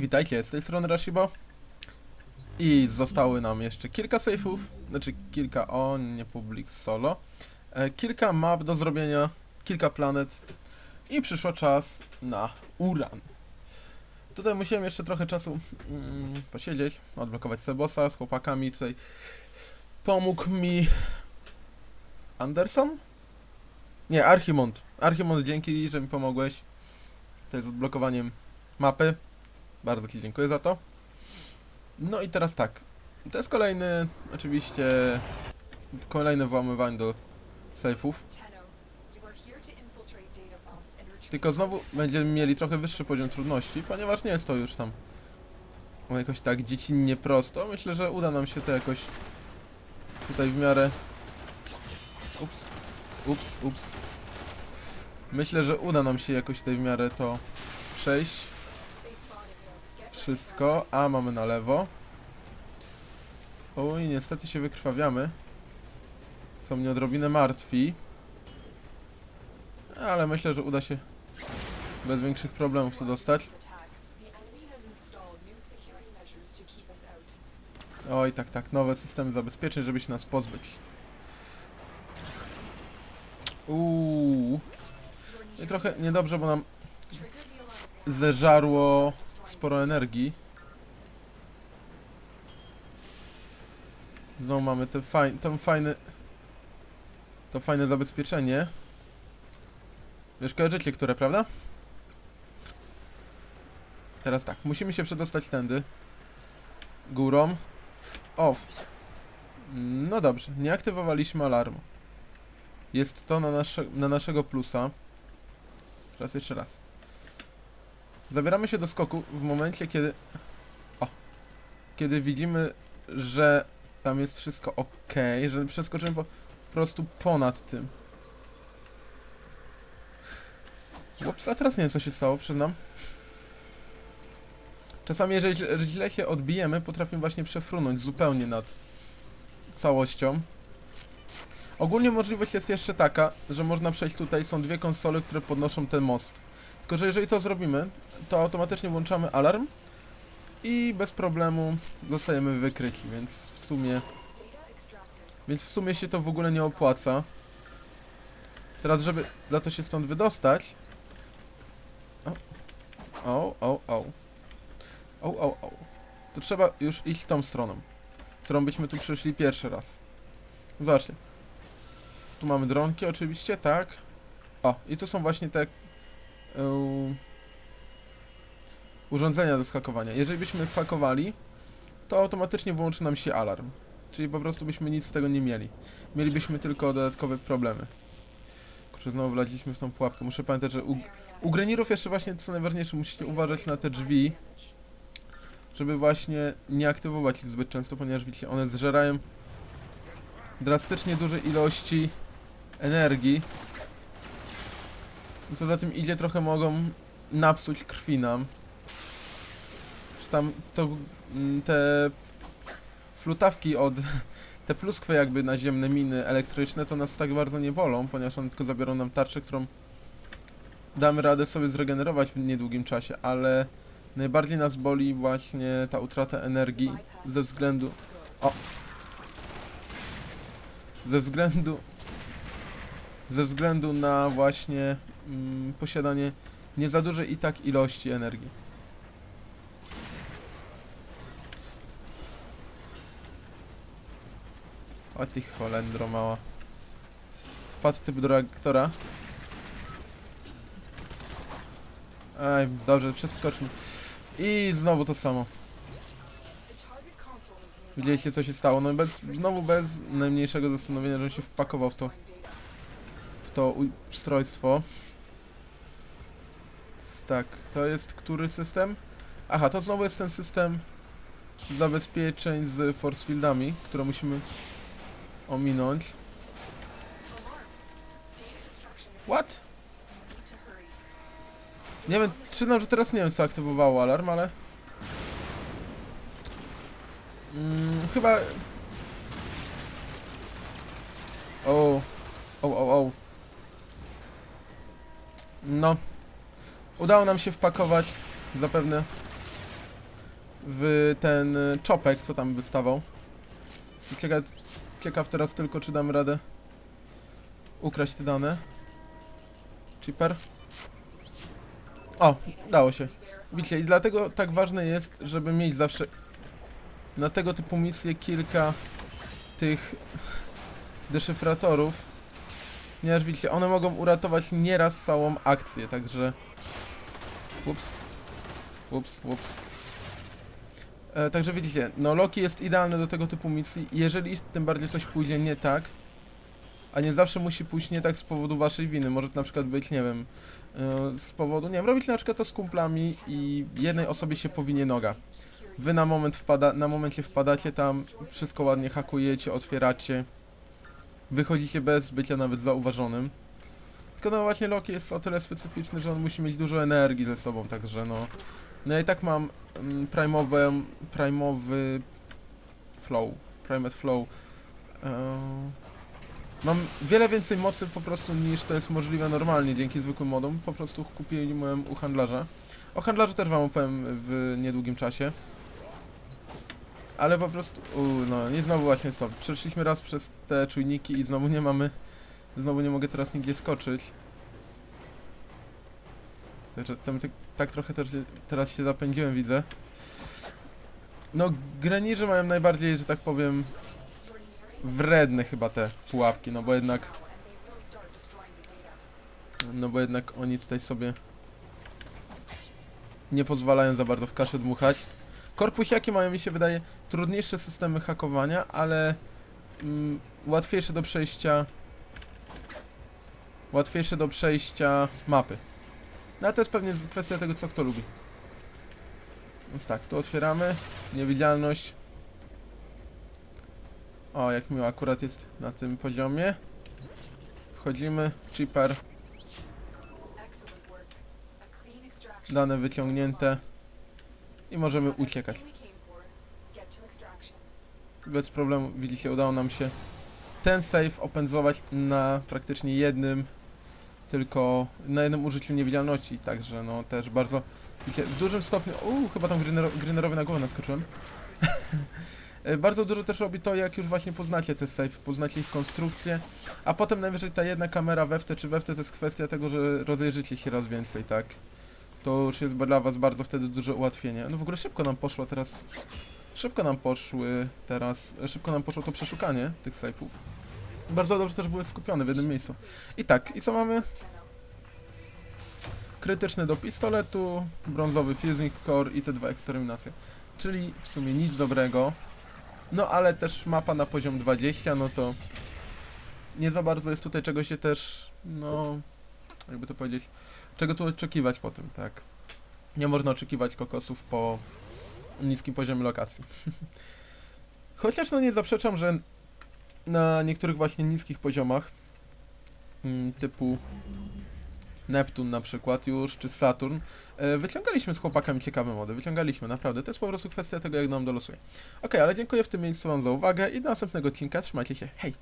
witajcie, z tej strony Rashibo. I zostały nam jeszcze kilka sejfów, znaczy kilka, o nie public solo. E, kilka map do zrobienia, kilka planet i przyszła czas na Uran. Tutaj musiałem jeszcze trochę czasu mm, posiedzieć, odblokować sobie bossa z chłopakami. Tutaj pomógł mi Anderson? Nie, Archimond. Archimond, dzięki, że mi pomogłeś. Tutaj z odblokowaniem mapy. Bardzo Ci dziękuję za to. No i teraz tak. To jest kolejny, oczywiście, kolejne włamywanie do sejfów. Tylko znowu będziemy mieli trochę wyższy poziom trudności, ponieważ nie jest to już tam jakoś tak dziecinnie prosto. Myślę, że uda nam się to jakoś tutaj w miarę... Ups, ups, ups. Myślę, że uda nam się jakoś tutaj w miarę to przejść. Wszystko, a mamy na lewo. Oj, niestety się wykrwawiamy. Są mnie odrobinę martwi. Ale myślę, że uda się bez większych problemów tu dostać. Oj, tak, tak, nowe systemy zabezpieczeń, żeby się nas pozbyć. Uuu. I trochę niedobrze, bo nam zeżarło sporo energii. Znowu mamy te faj, to fajne to fajne zabezpieczenie. Wiesz, kojarzycie które, prawda? Teraz tak, musimy się przedostać tędy. Górą. Off. No dobrze, nie aktywowaliśmy alarmu. Jest to na, nasze, na naszego plusa. Teraz jeszcze raz. Zabieramy się do skoku w momencie, kiedy... O! Kiedy widzimy, że tam jest wszystko ok, że przeskoczymy po, prostu ponad tym. Ups, a teraz nie wiem co się stało przed nam. Czasami jeżeli źle się odbijemy, potrafimy właśnie przefrunąć zupełnie nad całością. Ogólnie możliwość jest jeszcze taka, że można przejść tutaj, są dwie konsole, które podnoszą ten most. Tylko, że jeżeli to zrobimy, to automatycznie włączamy alarm i bez problemu zostajemy wykryci, więc w sumie... Więc w sumie się to w ogóle nie opłaca. Teraz, żeby za to się stąd wydostać... O, o, o, o. O, o. To trzeba już iść tą stroną, którą byśmy tu przyszli pierwszy raz. Zobaczcie. Tu mamy dronki oczywiście, tak. O, i tu są właśnie te urządzenia do skakowania. Jeżeli byśmy skakowali, to automatycznie włączy nam się alarm. Czyli po prostu byśmy nic z tego nie mieli. Mielibyśmy tylko dodatkowe problemy. Kurczę, znowu wlaziliśmy w tą pułapkę. Muszę pamiętać, że u, u grenirów jeszcze właśnie co najważniejsze, musicie uważać na te drzwi, żeby właśnie nie aktywować ich zbyt często, ponieważ widzicie, one zżerają drastycznie duże ilości energii. Co za tym idzie, trochę mogą napsuć krwi nam. Czy tam to mm, te flutawki od te pluskwy jakby naziemne miny elektryczne to nas tak bardzo nie bolą, ponieważ one tylko zabiorą nam tarczę, którą damy radę sobie zregenerować w niedługim czasie, ale najbardziej nas boli właśnie ta utrata energii ze względu o ze względu ze względu na właśnie mm, posiadanie nie za dużej i tak ilości energii. O ty cholendro mała. Wpadł typ do reaktora. Ej, dobrze, przeskoczmy. I znowu to samo. Widzieliście co się stało? No bez, znowu bez najmniejszego zastanowienia, że się wpakował w to, w to ustrojstwo. Tak, to jest który system? Aha, to znowu jest ten system zabezpieczeń z force fieldami, które musimy ominąć. What? Nie wiem, przyznam, że teraz nie wiem co aktywowało alarm, ale... Mm, chyba... O, o, o, o. No. Udało nam się wpakować, zapewne, w ten y, czopek, co tam wystawał. Ciekaw, ciekaw teraz tylko, czy damy radę ukraść te dane. Chipper. O, dało się. Widzicie, i dlatego tak ważne jest, żeby mieć zawsze na tego typu misje kilka tych deszyfratorów. Ponieważ widzicie, one mogą uratować nieraz całą akcję, także... Ups. Ups, ups. E, także widzicie, no Loki jest idealny do tego typu misji, jeżeli tym bardziej coś pójdzie nie tak, a nie zawsze musi pójść nie tak z powodu waszej winy, może to na przykład być, nie wiem, e, z powodu, nie wiem, robić na przykład to z kumplami i jednej osobie się powinie noga. Wy na moment wpada, na momencie wpadacie tam, wszystko ładnie hakujecie, otwieracie, wychodzicie bez bycia nawet zauważonym. Tylko no właśnie Loki jest o tyle specyficzny, że on musi mieć dużo energii ze sobą, także no... No i tak mam mm, primowy flow, primate flow. Eee, mam wiele więcej mocy po prostu niż to jest możliwe normalnie dzięki zwykłym modom. Po prostu kupiłem u handlarza. O handlarzu też wam opowiem w niedługim czasie. Ale po prostu, u, no nie znowu właśnie stop. Przeszliśmy raz przez te czujniki i znowu nie mamy, znowu nie mogę teraz nigdzie skoczyć. Także tam tak, trochę też teraz się zapędziłem, widzę. No, graniże mają najbardziej, że tak powiem, wredne chyba te pułapki, no bo jednak... No bo jednak oni tutaj sobie nie pozwalają za bardzo w kaszę dmuchać. Korpusiaki mają, mi się wydaje, trudniejsze systemy hakowania, ale mm, łatwiejsze do przejścia... Łatwiejsze do przejścia mapy. No ale to jest pewnie kwestia tego, co kto lubi. Więc tak, tu otwieramy. Niewidzialność. O, jak miło, akurat jest na tym poziomie. Wchodzimy. Chipper. Dane wyciągnięte. I możemy uciekać. Bez problemu, widzicie, udało nam się ten save opędzować na praktycznie jednym tylko na jednym użyciu niewidzialności, także no też bardzo w dużym stopniu, uuu, chyba tam greenerowy na głowę naskoczyłem. Bardzo dużo też robi to, jak już właśnie poznacie te save, poznacie ich konstrukcję, a potem najwyżej ta jedna kamera we wte czy we wte to jest kwestia tego, że rozejrzycie się raz więcej, tak? To już jest dla was bardzo wtedy duże ułatwienie. No w ogóle szybko nam poszło teraz, szybko nam poszły teraz, szybko nam poszło to przeszukanie tych safe'ów. Bardzo dobrze też były skupione w jednym miejscu. I tak, i co mamy? Krytyczny do pistoletu, brązowy fusing core i te dwa eksterminacje. Czyli w sumie nic dobrego. No ale też mapa na poziom 20, no to nie za bardzo jest tutaj czego się też, no jakby to powiedzieć, czego tu oczekiwać po tym, tak? Nie można oczekiwać kokosów po niskim poziomie lokacji. Chociaż no nie zaprzeczam, że na niektórych właśnie niskich poziomach, mm, typu Neptun na przykład już, czy Saturn, e, wyciągaliśmy z chłopakami ciekawe mody, wyciągaliśmy, naprawdę, to jest po prostu kwestia tego, jak nam dolosuje. Ok, ale dziękuję w tym miejscu wam za uwagę i do następnego odcinka, trzymajcie się, hej!